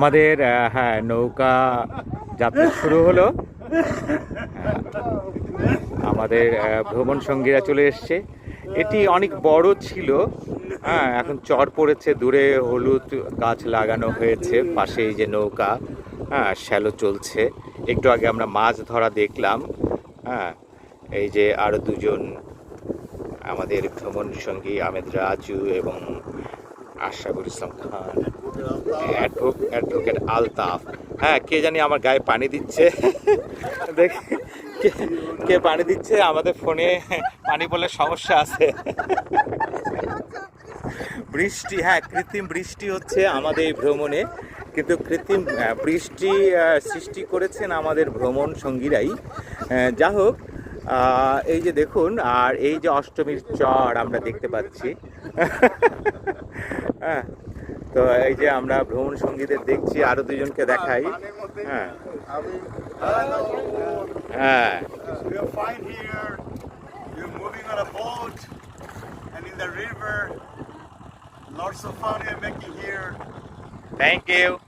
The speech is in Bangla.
আমাদের হ্যাঁ নৌকা যাত্রা শুরু হলো। আমাদের ভ্রমণ সঙ্গীরা চলে এসছে। এটি অনেক বড় ছিল। হ্যাঁ এখন চর পড়েছে, দূরে হলুদ গাছ লাগানো হয়েছে, পাশে যে নৌকা হ্যাঁ শ্যালো চলছে। একটু আগে আমরা মাছ ধরা দেখলাম। হ্যাঁ এই যে আরও দুজন আমাদের ভ্রমণ সঙ্গী আমেদ রাজু এবং আশরাফুল ইসলাম খান। অ্যাডভোকেট আলতাফ। হ্যাঁ কে জানি আমার গায়ে পানি দিচ্ছে। দেখ, কে- পানি দিচ্ছে, আমাদের ফোনে পানি বলে সমস্যা আছে। বৃষ্টি হ্যাঁ কৃত্রিম বৃষ্টি হচ্ছে আমাদের এই ভ্রমণে। কিন্তু কৃত্রিম বৃষ্টি সৃষ্টি করেছেন আমাদের ভ্রমণ সঙ্গীরাই। যা হোক এই যে দেখুন, আর এই যে অষ্টমীর চর আমরা দেখতে পাচ্ছি। হ্যাঁ তো এই যে আমরা ভ্রমণ সঙ্গীদের দেখছি আরও দুজনকে দেখাই। হ্যাঁ। হ্যাঁ। Fine